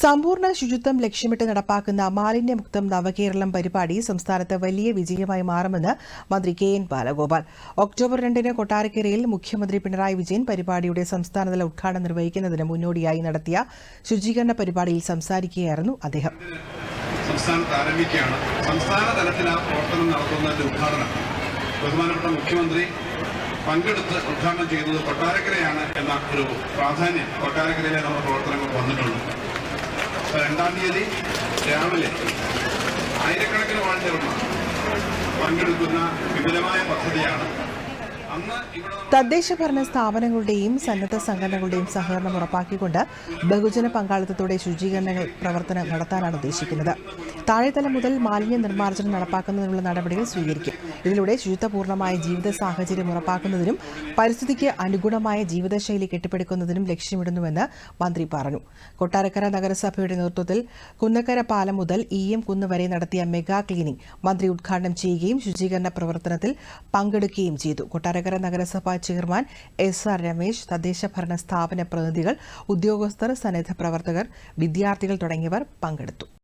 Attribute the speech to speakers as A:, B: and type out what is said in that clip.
A: സമ്പൂർണ്ണ ശുചിത്വം ലക്ഷ്യമിട്ട് നടപ്പാക്കുന്ന മാലിന്യമുക്തം നവകേരളം പരിപാടി സംസ്ഥാനത്ത് വലിയ വിജയമായി മാറുമെന്ന് മന്ത്രി കെ എൻ ബാലഗോപാൽ ഒക്ടോബർ രണ്ടിന് കൊട്ടാരക്കരയിൽ മുഖ്യമന്ത്രി പിണറായി വിജയൻ പരിപാടിയുടെ സംസ്ഥാനതല ഉദ്ഘാടനം നിർവഹിക്കുന്നതിന് മുന്നോടിയായി നടത്തിയ ശുചീകരണ പരിപാടിയിൽ സംസാരിക്കുകയായിരുന്നു അദ്ദേഹം
B: പങ്കെടുത്ത് ഉദ്ഘാടനം ചെയ്യുന്നത് കൊട്ടാരക്കരയാണ് എന്ന ഒരു പ്രാധാന്യം കൊട്ടാരക്കരയിലെ നമ്മുടെ പ്രവർത്തനങ്ങൾ രണ്ടാം തീയതി രാവിലെ ആയിരക്കണക്കിന് വാണിജ്യമാണ് പങ്കെടുക്കുന്ന വിപുലമായ പദ്ധതിയാണ്
A: തദ്ദേശ ഭരണ സ്ഥാപനങ്ങളുടെയും സന്നദ്ധ സംഘടനകളുടെയും സഹകരണം ഉറപ്പാക്കിക്കൊണ്ട് ബഹുജന പങ്കാളിത്തത്തോടെ ശുചീകരണ പ്രവർത്തനം നടത്താനാണ് ഉദ്ദേശിക്കുന്നത് താഴെതലം മുതൽ മാലിന്യ നിർമ്മാർജ്ജനം നടപ്പാക്കുന്നതിനുള്ള നടപടികൾ സ്വീകരിക്കും ഇതിലൂടെ ശുചിത്വപൂർണ്ണമായ ജീവിത സാഹചര്യം ഉറപ്പാക്കുന്നതിനും പരിസ്ഥിതിക്ക് അനുഗുണമായ ജീവിതശൈലി കെട്ടിപ്പടുക്കുന്നതിനും ലക്ഷ്യമിടുന്നുവെന്ന് മന്ത്രി പറഞ്ഞു കൊട്ടാരക്കര നഗരസഭയുടെ നേതൃത്വത്തിൽ കുന്നക്കര പാലം മുതൽ ഇ എം കുന്ന് വരെ നടത്തിയ മെഗാ ക്ലീനിംഗ് മന്ത്രി ഉദ്ഘാടനം ചെയ്യുകയും ശുചീകരണ പ്രവർത്തനത്തിൽ പങ്കെടുക്കുകയും ചെയ്തു കൊട്ടാര കൊട്ടാരക്കര നഗരസഭാ ചെയർമാൻ എസ് ആർ രമേശ് തദ്ദേശ ഭരണ സ്ഥാപന പ്രതിനിധികൾ ഉദ്യോഗസ്ഥർ സന്നദ്ധ പ്രവർത്തകർ വിദ്യാർത്ഥികൾ തുടങ്ങിയവർ പങ്കെടുത്തു